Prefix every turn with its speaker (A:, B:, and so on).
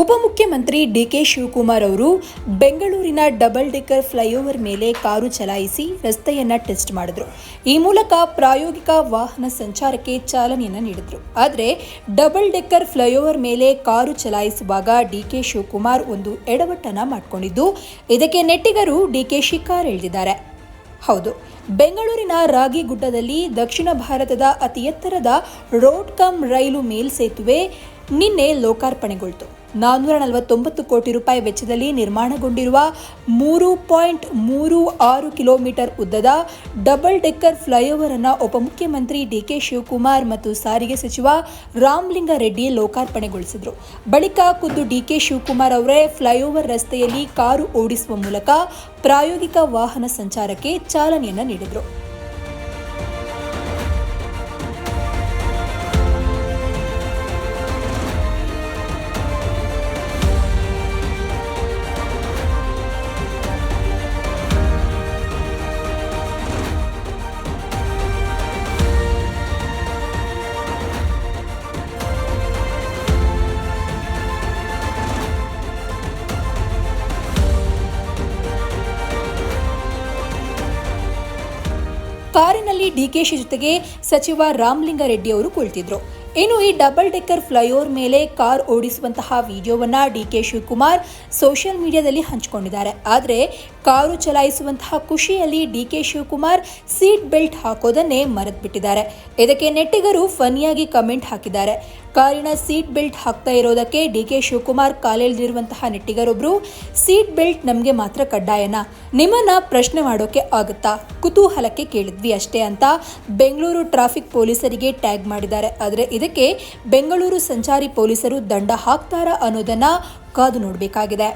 A: ಉಪಮುಖ್ಯಮಂತ್ರಿ ಡಿಕೆ ಶಿವಕುಮಾರ್ ಅವರು ಬೆಂಗಳೂರಿನ ಡಬಲ್ ಡೆಕ್ಕರ್ ಫ್ಲೈಓವರ್ ಮೇಲೆ ಕಾರು ಚಲಾಯಿಸಿ ರಸ್ತೆಯನ್ನ ಟೆಸ್ಟ್ ಮಾಡಿದ್ರು. ಈ ಮೂಲಕ ಪ್ರಾಯೋಗಿಕ ವಾಹನ ಸಂಚಾರಕ್ಕೆ ಚಾಲನೆಯನ್ನು ನೀಡಿದ್ರು. ಆದರೆ ಡಬಲ್ ಡೆಕ್ಕರ್ ಫ್ಲೈಓವರ್ ಮೇಲೆ ಕಾರು ಚಲಾಯಿಸುವಾಗ ಡಿಕೆ ಶಿವಕುಮಾರ್ ಒಂದು ಎಡವಟ್ಟನ್ನ ಮಾಡಿಕೊಂಡಿದ್ದು, ಇದಕ್ಕೆ ನೆಟ್ಟಿಗರು ಡಿಕೆ ಶಿಕಾರ್ ಎಳೆದಿದ್ದಾರೆ ಹೌದು, ಬೆಂಗಳೂರಿನ ರಾಗಿಗುಡ್ಡದಲ್ಲಿ ದಕ್ಷಿಣ ಭಾರತದ ಅತಿ ಎತ್ತರದ ರೋಡ್ ಕಮ್ ರೈಲು ಮೇಲ್ಸೇತುವೆ ನಿನ್ನೆ ಲೋಕಾರ್ಪಣೆಗೊಳ್ತು. ನಾನ್ನೂರ ನಲವತ್ತೊಂಬತ್ತು ಕೋಟಿ ರೂಪಾಯಿ ವೆಚ್ಚದಲ್ಲಿ ನಿರ್ಮಾಣಗೊಂಡಿರುವ ಮೂರು ಪಾಯಿಂಟ್ ಮೂರು ಆರು ಕಿಲೋಮೀಟರ್ ಉದ್ದದ ಡಬಲ್ ಡೆಕ್ಕರ್ ಫ್ಲೈಓವರ್ ಅನ್ನು ಉಪಮುಖ್ಯಮಂತ್ರಿ ಡಿಕೆ ಶಿವಕುಮಾರ್ ಮತ್ತು ಸಾರಿಗೆ ಸಚಿವ ರಾಮಲಿಂಗಾರೆಡ್ಡಿ ಲೋಕಾರ್ಪಣೆಗೊಳಿಸಿದರು. ಬಳಿಕ ಖುದ್ದು ಡಿಕೆ ಶಿವಕುಮಾರ್ ಅವರೇ ಫ್ಲೈಓವರ್ ರಸ್ತೆಯಲ್ಲಿ ಕಾರು ಓಡಿಸುವ ಮೂಲಕ ಪ್ರಾಯೋಗಿಕ ವಾಹನ ಸಂಚಾರಕ್ಕೆ ಚಾಲನೆಯನ್ನು ನೀಡಿದರು. ಕಾರಿನಲ್ಲಿ ಡಿಕೆಶಿ ಜೊತೆಗೆ ಸಚಿವ ರಾಮಲಿಂಗಾರೆಡ್ಡಿ ಅವರು ಕುಳಿತಿದ್ರು. ಇನ್ನು ಈ ಡಬಲ್ ಡೆಕ್ಕರ್ ಫ್ಲೈಓವರ್ ಮೇಲೆ ಕಾರ್ ಓಡಿಸುವಂತಹ ವಿಡಿಯೋವನ್ನು ಡಿ ಕೆ ಶಿವಕುಮಾರ್ ಸೋಷಿಯಲ್ ಮೀಡಿಯಾದಲ್ಲಿ ಹಂಚಿಕೊಂಡಿದ್ದಾರೆ. ಆದರೆ ಕಾರು ಚಲಾಯಿಸುವಂತಹ ಖುಷಿಯಲ್ಲಿ D K Shivakumar seat belt ಹಾಕೋದನ್ನೇ ಮರೆತುಬಿಟ್ಟಿದ್ದಾರೆ. ಇದಕ್ಕೆ ನೆಟ್ಟಿಗರು ಫನಿಯಾಗಿ ಕಮೆಂಟ್ ಹಾಕಿದ್ದಾರೆ. ಕಾರಿನ ಸೀಟ್ ಬೆಲ್ಟ್ ಹಾಕ್ತಾ ಇರೋದಕ್ಕೆ ಡಿ ಕೆ ಶಿವಕುಮಾರ್ ಕಾಲೆಳೆದಿರುವಂತಹ ನೆಟ್ಟಿಗರೊಬ್ರು. ಸೀಟ್ ಬೆಲ್ಟ್ ನಮಗೆ ಮಾತ್ರ ಕಡ್ಡಾಯನಾ? ನಿಮ್ಮನ್ನ ಪ್ರಶ್ನೆ ಮಾಡೋಕೆ ಆಗುತ್ತಾ? ಕುತೂಹಲಕ್ಕೆ ಕೇಳಿದ್ವಿ ಅಷ್ಟೇ ಅಂತ ಬೆಂಗಳೂರು ಟ್ರಾಫಿಕ್ ಪೊಲೀಸರಿಗೆ ಟ್ಯಾಗ್ ಮಾಡಿದ್ದಾರೆ. ಆದರೆ ಇದಕ್ಕೆ ಬೆಂಗಳೂರು ಸಂಚಾರಿ ಪೊಲೀಸರು ದಂಡ ಹಾಕ್ತಾರಾ ಅನ್ನೋದನ್ನ ಕಾದು ನೋಡಬೇಕಾಗಿದೆ.